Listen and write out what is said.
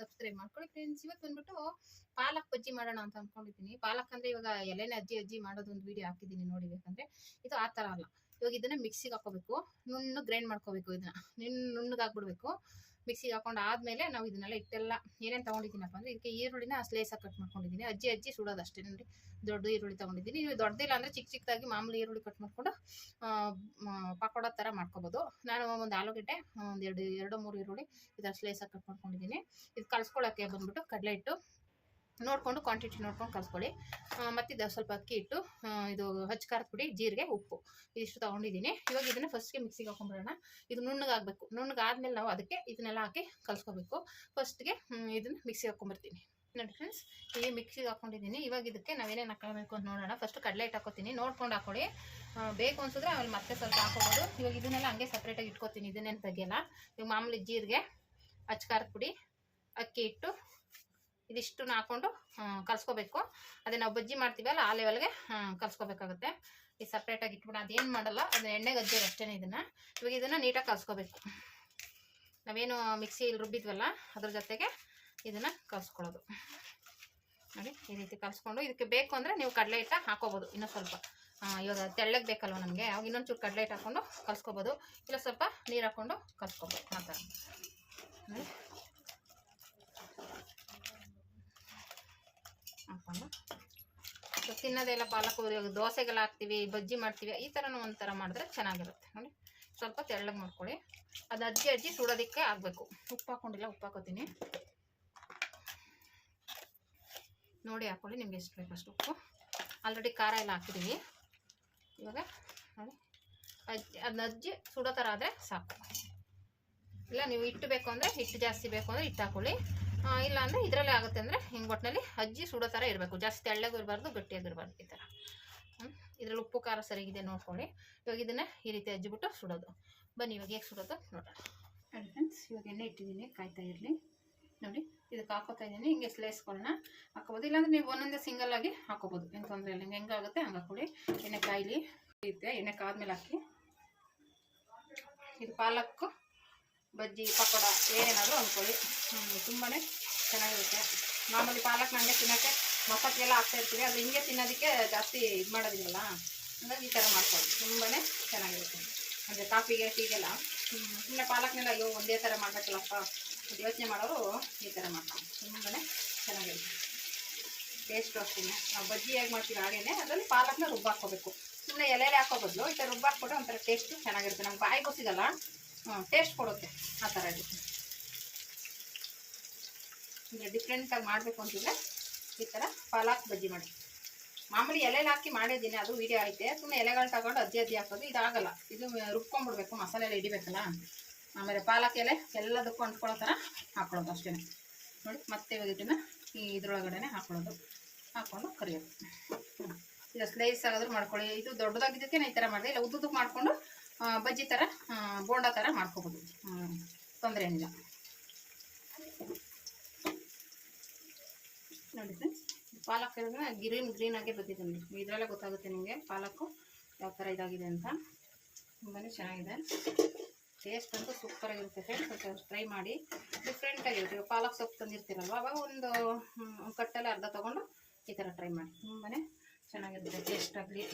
Subscribe ಮಾಡ್ಕೊಳ್ಳಿ friends ಇವತ್ತು ಬಂದ್ಬಿಟ್ಟು ಪಾಲಕ್ ಬಜ್ಜಿ ಮಾಡೋಣ ಅಂತ ಅನ್ಕೊಂಡಿದ್ದೀನಿ. ಪಾಲಕ್ ಅಂದ್ರೆ ಇವಾಗ ಎಲೆನ ಅಜ್ಜಿ ಅಜ್ಜಿ ಮಾಡೋದು ಒಂದು ವಿಡಿಯೋ ಹಾಕಿದ್ದೀನಿ ನೋಡಿ ಬೇಕಂದ್ರೆ. ಇದು ಆ ಥರ ಅಲ್ಲ. ಇವಾಗ ಇದನ್ನ ಮಿಕ್ಸಿಗೆ ಹಾಕೋಬೇಕು ನುಣ್ಣು ಗ್ರೈಂಡ್ ಮಾಡ್ಕೋಬೇಕು ಇದನ್ನ. ನಿನ್ ನುಣ್ಣಗೆ ಹಾಕ್ಬಿಡ್ಬೇಕು. ಮಿಕ್ಸಿಗೆ ಹಾಕೊಂಡು ಆದ್ಮೇಲೆ ನಾವು ಇದನ್ನೆಲ್ಲ ಇಟ್ಟೆಲ್ಲ ಏನೇನು ತೊಗೊಂಡಿದ್ದೀನಪ್ಪ ಅಂದ್ರೆ ಇದಕ್ಕೆ ಈರುಳ್ಳಿನ ಸ್ಲೇಸಾಗಿ ಕಟ್ ಮಾಡ್ಕೊಂಡಿದ್ದೀನಿ. ಅಜ್ಜಿ ಅಜ್ಜಿ ಸುಡೋದು ಅಷ್ಟೇ ನೋಡಿ. ದೊಡ್ಡ ಈರುಳ್ಳಿ ತೊಗೊಂಡಿದ್ದೀನಿ. ನೀವು ದೊಡ್ಡದಿಲ್ಲ ಅಂದರೆ ಚಿಕ್ಕ ಚಿಕ್ಕದಾಗಿ ಮಾಮೂಲಿ ಈರುಳ್ಳಿ ಕಟ್ ಮಾಡಿಕೊಂಡು ಪಕೋಡ ಥರ ಮಾಡ್ಕೋಬೋದು. ನಾನು ಒಂದು ಆಲೂಗಡ್ಡೆ, ಒಂದು ಎರಡು ಎರಡು, ಮೂರು ಈರುಳ್ಳಿ ಇದರ ಸ್ಲೇಸಾಗಿ ಕಟ್ ಮಾಡ್ಕೊಂಡಿದ್ದೀನಿ. ಇದು ಕಲ್ಸ್ಕೊಳ್ಳೋಕ್ಕೆ ಬಂದ್ಬಿಟ್ಟು ಕಡಲೆ ಹಿಟ್ಟು ನೋಡಿಕೊಂಡು ಕ್ವಾಂಟಿಟಿ ನೋಡ್ಕೊಂಡು ಕಲ್ಸ್ಕೊಳ್ಳಿ. ಮತ್ತು ಇದು ಸ್ವಲ್ಪ ಅಕ್ಕಿ ಇಟ್ಟು ಇದು ಹಚ್ಚ ಖಾರದ ಪುಡಿ, ಜೀರಿಗೆ, ಉಪ್ಪು ಇದಿಷ್ಟು ತೊಗೊಂಡಿದ್ದೀನಿ. ಇವಾಗ ಇದನ್ನು ಫಸ್ಟ್ಗೆ ಮಿಕ್ಸಿಗೆ ಹಾಕೊಂಡ್ಬಿಡೋಣ. ಇದು ನುಣ್ಣಗಾಗಬೇಕು. ನುಣ್ಣಗಾದ್ಮೇಲೆ ನಾವು ಅದಕ್ಕೆ ಇದನ್ನೆಲ್ಲ ಹಾಕಿ ಕಲ್ಸ್ಕೋಬೇಕು. ಫಸ್ಟ್ಗೆ ಇದನ್ನು ಮಿಕ್ಸಿಗೆ ಹಾಕೊಂಡ್ಬರ್ತೀನಿ ನೋಡಿ ಫ್ರೆಂಡ್ಸ್ ಈಗ ಮಿಕ್ಸಿಗೆ ಹಾಕೊಂಡಿದ್ದೀನಿ. ಇವಾಗ ಇದಕ್ಕೆ ನಾವೇನೇನು ಹಾಕೊಳ್ಬೇಕು ಅಂತ ನೋಡೋಣ. ಫಸ್ಟ್ ಕಡಲೆ ಹಿಟ್ಟು ಹಾಕೋತೀನಿ. ನೋಡ್ಕೊಂಡು ಹಾಕೊಳ್ಳಿ. ಬೇಕು ಅನ್ಸಿದ್ರೆ ಆಮೇಲೆ ಮತ್ತೆ ಸ್ವಲ್ಪ ಹಾಕೋಬೋದು. ಇವಾಗ ಇದನ್ನೆಲ್ಲ ಹಂಗೆ ಸಪ್ರೇಟಾಗಿ ಇಟ್ಕೋತೀನಿ. ಇದನ್ನೇನು ತೆಗಿಯಲ್ಲ. ಇವಾಗ ಮಾಮೂಲಿ ಜೀರಿಗೆ ಅಚ್ಚ ಖಾರದ ಪುಡಿ, ಅಕ್ಕಿ ಹಿಟ್ಟು ಇದಿಷ್ಟನ್ನ ಹಾಕೊಂಡು ಆ, ಕಲ್ಸ್ಕೋಬೇಕು. ಅದೇ ನಾವು ಬಜ್ಜಿ ಮಾಡ್ತೀವಲ್ಲ ಆ ಲೆವೆಲ್ಗೆ ಕಲ್ಸ್ಕೋಬೇಕಾಗುತ್ತೆ. ಈ ಸಪ್ರೇಟಾಗಿ ಇಟ್ಬಿಟ್ಟು ಅದೇನು ಮಾಡಲ್ಲ ಅದನ್ನ ಎಣ್ಣೆ ಗಜ್ಜೆಗೆ ಅಷ್ಟೇ ಇದನ್ನು. ಇವಾಗ ಇದನ್ನು ನೀಟಾಗಿ ಕಲ್ಸ್ಕೋಬೇಕು. ನಾವೇನು ಮಿಕ್ಸಿಯಲ್ಲಿ ರುಬ್ಬಿದ್ವಲ್ಲ ಅದ್ರ ಜೊತೆಗೆ ಇದನ್ನು ಕಲ್ಸ್ಕೊಳ್ಳೋದು. ನೋಡಿ ಈ ರೀತಿ ಕಲ್ಸ್ಕೊಂಡು ಇದಕ್ಕೆ ಬೇಕು ಅಂದರೆ ನೀವು ಕಡಲೆ ಹಿಟ್ಟ ಹಾಕೋಬೋದು ಇನ್ನೂ ಸ್ವಲ್ಪ. ಇವಾಗ ತೆಳ್ಳಗೆ ಬೇಕಲ್ವ ನಮಗೆ? ಅವಾಗ ಇನ್ನೊಂದು ಚೂರು ಕಡಲೆ ಹಿಟ್ಟು ಹಾಕೊಂಡು ಕಲ್ಸ್ಕೊಬೋದು. ಇಲ್ಲ ಸ್ವಲ್ಪ ನೀರು ಹಾಕ್ಕೊಂಡು ಕಲ್ಸ್ಕೊಬೋದು ಆ ಥರ. ಹಾಕೊಂಡು ಸೊ ತಿನ್ನೋದೆಲ್ಲ ಪಾಲಕ್ ದೋಸೆಗೆಲ್ಲ ಹಾಕ್ತೀವಿ ಬಜ್ಜಿ ಮಾಡ್ತೀವಿ ಈ ಥರನೂ ಒಂಥರ ಮಾಡಿದ್ರೆ ಚೆನ್ನಾಗಿರುತ್ತೆ. ನೋಡಿ ಸ್ವಲ್ಪ ತೆಳ್ಳಗೆ ಮಾಡ್ಕೊಳ್ಳಿ. ಅದು ಅಜ್ಜಿ ಅಜ್ಜಿ ಸುಡೋದಕ್ಕೆ ಆಗಬೇಕು. ಉಪ್ಪು ಹಾಕೊಂಡಿಲ್ಲ ಉಪ್ಪು ಹಾಕೋತೀನಿ. ನೋಡಿ ಹಾಕೊಳ್ಳಿ ನಿಮ್ಗೆ ಎಷ್ಟು ಬೇಕು ಅಷ್ಟು ಉಪ್ಪು. ಆಲ್ರೆಡಿ ಖಾರ ಎಲ್ಲ ಹಾಕಿದ್ದೀವಿ. ಇವಾಗ ನೋಡಿ ಅಜ್ಜಿ ಅದನ್ನ ಅಜ್ಜಿ ಸುಡೋ ಥರ ಆದರೆ ಸಾಕು. ಇಲ್ಲ ನೀವು ಹಿಟ್ಟು ಬೇಕು ಅಂದರೆ ಹಿಟ್ಟು ಜಾಸ್ತಿ ಬೇಕು ಅಂದರೆ ಹಿಟ್ಟು ಹಾಕೊಳ್ಳಿ. ಆ, ಇಲ್ಲ ಅಂದರೆ ಇದರಲ್ಲೇ ಆಗುತ್ತೆ ಅಂದರೆ ಹಿಂಗೆ ಒಟ್ಟಿನಲ್ಲಿ ಅಜ್ಜಿ ಸುಡೋ ಥರ ಇರಬೇಕು. ಜಾಸ್ತಿ ತೆಳ್ಳಗೂ ಇರಬಾರ್ದು ಗಟ್ಟಿಯಾಗಿರಬಾರ್ದು ಈ ಥರ ಇದರಲ್ಲಿ ಉಪ್ಪು, ಖಾರ ಸರಿಗಿದೆ ನೋಡ್ಕೊಳ್ಳಿ. ಇವಾಗ ಇದನ್ನು ಈ ರೀತಿ ಅಜ್ಜಿಬಿಟ್ಟು ಸುಡೋದು. ಬನ್ನಿ, ಇವಾಗ ಹೇಗೆ ಸುಡೋದು ನೋಡೋಣ. ನೋಡಿ ಫ್ರೆಂಡ್ಸ್ ಇವಾಗ ಎಣ್ಣೆ ಇಟ್ಟಿದ್ದೀನಿ, ಕಾಯ್ತಾ ಇರಲಿ. ನೋಡಿ, ಇದಕ್ಕೆ ಹಾಕೋತಾ ಇದ್ದೀನಿ, ಹಿಂಗೆ ಸ್ಲೈಸ್ಗಳನ್ನ ಹಾಕೋಬೋದು ಇಲ್ಲಾಂದ್ರೆ ನೀವು ಒಂದೊಂದೇ ಸಿಂಗಲ್ ಆಗಿ ಹಾಕೋಬೋದು ಏನು ತೊಂದರೆ ಇಲ್ಲ. ಹಿಂಗೆ ಹೆಂಗಾಗುತ್ತೆ, ಹಂಗೆ ಹಾಕೊಳ್ಳಿ ಎಣ್ಣೆ ಕಾಯಿಲಿ. ಎಣ್ಣೆ ಕಾದ್ಮೇಲೆ ಹಾಕಿ. ಇದು ಪಾಲಕ್ಕು ಬಜ್ಜಿ, ಪಕೋಡ, ಏನೇನಾದರೂ ಅಂದ್ಕೊಳ್ಳಿ. ತುಂಬಾ ಚೆನ್ನಾಗಿರುತ್ತೆ. ಮಾಮೂಲಿ ಪಾಲಕ್ ನನಗೆ ತಿನ್ನೋಕ್ಕೆ ಮಸಾಲೆಲ್ಲ ಹಾಕ್ತಾ ಇರ್ತೀವಿ ಅದು ಹಿಂಗೆ ತಿನ್ನೋದಕ್ಕೆ ಜಾಸ್ತಿ ಇದು ಮಾಡೋದಿಲ್ಲಲ್ಲ ಹಂಗಾಗಿ ಈ ಥರ ಮಾಡ್ಕೊಳ್ಳಿ. ತುಂಬಾ ಚೆನ್ನಾಗಿರುತ್ತೆ. ಅಂದರೆ ಕಾಫಿಗೆ, ಟೀಗೆಲ್ಲ. ಸುಮ್ಮನೆ ಪಾಲಕ್ನೆಲ್ಲ ಅಯ್ಯೋ, ಒಂದೇ ಥರ ಮಾಡಬೇಕಲ್ಲಪ್ಪ. ಯೋಚನೆ ಮಾಡೋರು ಈ ಥರ ಮಾಡ್ತಾರೆ ತುಂಬಾ ಚೆನ್ನಾಗಿರುತ್ತೆ. ಟೇಸ್ಟು ಅಷ್ಟೇ. ನಾವು ಬಜ್ಜಿ ಹೇಗೆ ಮಾಡ್ತೀವಿ ಹಾಗೇನೆ, ಅದರಲ್ಲಿ ಪಾಲಕ್ನ ರುಬ್ಬಾಕೋಬೇಕು ಸುಮ್ಮನೆ ಎಲೆಲೆ ಹಾಕೋ ಬದಲು ಈ ಥರ ರುಬ್ಬಾಕ್ಬಿಟ್ಟು ಒಂಥರ ಟೇಸ್ಟು ಚೆನ್ನಾಗಿರುತ್ತೆ. ನಮ್ಗೆ ಬಾಯಿಗೂ ಟೇಸ್ಟ್ ಕೊಡುತ್ತೆ ಆ ಥರ ಇರುತ್ತೆ. ಈಗ ಡಿಫ್ರೆಂಟಾಗಿ ಮಾಡಬೇಕು ಅಂತಿದ್ರೆ ಈ ಥರ ಪಾಲಕ್ ಬಜ್ಜಿ ಮಾಡಿ. ಮಾಮೂಲಿ ಎಲೆಲಿ ಹಾಕಿ ಮಾಡಿದ್ದೀನಿ, ಅದು ವಿಡಿಯೋ ಐತೆ. ಸುಮ್ಮನೆ ಎಲೆಗಳು ತಗೊಂಡು ಅಜ್ಜಿ ಅಜ್ಜಿ ಹಾಕೋದು, ಇದಾಗಲ್ಲ. ಇದು ರುಬ್ಕೊಂಡ್ಬಿಡ್ಬೇಕು ಮಸಾಲೆ ಎಲ್ಲ ಹಿಡಿಬೇಕಲ್ಲ. ಆಮೇಲೆ ಪಾಲಕ್ ಎಲೆ ಎಲ್ಲದಕ್ಕೂ ಅಂಟ್ಕೊಳ್ಳೋ ಥರ ಹಾಕ್ಕೊಳ್ಳೋದು ಅಷ್ಟೇ ನೋಡಿ, ಮತ್ತೆ ಇದನ್ನು ಈ ಇದ್ರೊಳಗಡೆ ಹಾಕ್ಕೊಳ್ಳೋದು ಹಾಕ್ಕೊಂಡು ಕರಿಯೋದು. ಇದು ಸ್ಲೈಸ್ ಆಗಾದ್ರೂ ಮಾಡ್ಕೊಳ್ಳಿ. ಇದು ದೊಡ್ಡದಾಗಿದ್ದಕ್ಕೆ ಈ ಥರ ಮಾಡಿದೆ. ಇಲ್ಲ ಉದ್ದಕ್ಕೆ ಮಾಡಿಕೊಂಡು ಬಜ್ಜಿ ಥರ ಬೋಂಡ ಥರ ಮಾಡ್ಕೋಬೋದು. ತೊಂದರೆ ಏನಿಲ್ಲ. ನೋಡಿ ಫ್ರೆಂಡ್ಸ್ ಪಾಲಕ್ ಗ್ರೀನ್ ಗ್ರೀನ್ ಆಗೇ ಬಂದಿದೆ ನೋಡಿ. ಇದರಲ್ಲೇ ಗೊತ್ತಾಗುತ್ತೆ ನಿಮಗೆ ಪಾಲಕ್ಕು ಯಾವ ಥರ ಇದಾಗಿದೆ ಅಂತ. ತುಂಬಾ ಚೆನ್ನಾಗಿದೆ. ಟೇಸ್ಟ್ ಅಂತೂ ಸೂಪರಾಗಿರುತ್ತೆ ಫ್ರೆಂಡ್ಸ್ ಟ್ರೈ ಮಾಡಿ. ಡಿಫ್ರೆಂಟಾಗಿರುತ್ತೆ ಇವಾಗ ಪಾಲಕ್ ಸೊಪ್ಪು ತಂದಿರ್ತೀರಲ್ವ, ಅವಾಗ ಒಂದು ಕಟ್ಟಲ್ಲಿ ಅರ್ಧ ತೊಗೊಂಡು ಈ ಥರ ಟ್ರೈ ಮಾಡಿ. ತುಂಬಾ ಚೆನ್ನಾಗಿರುತ್ತೆ ಟೇಸ್ಟ್ ಆಗಲಿ.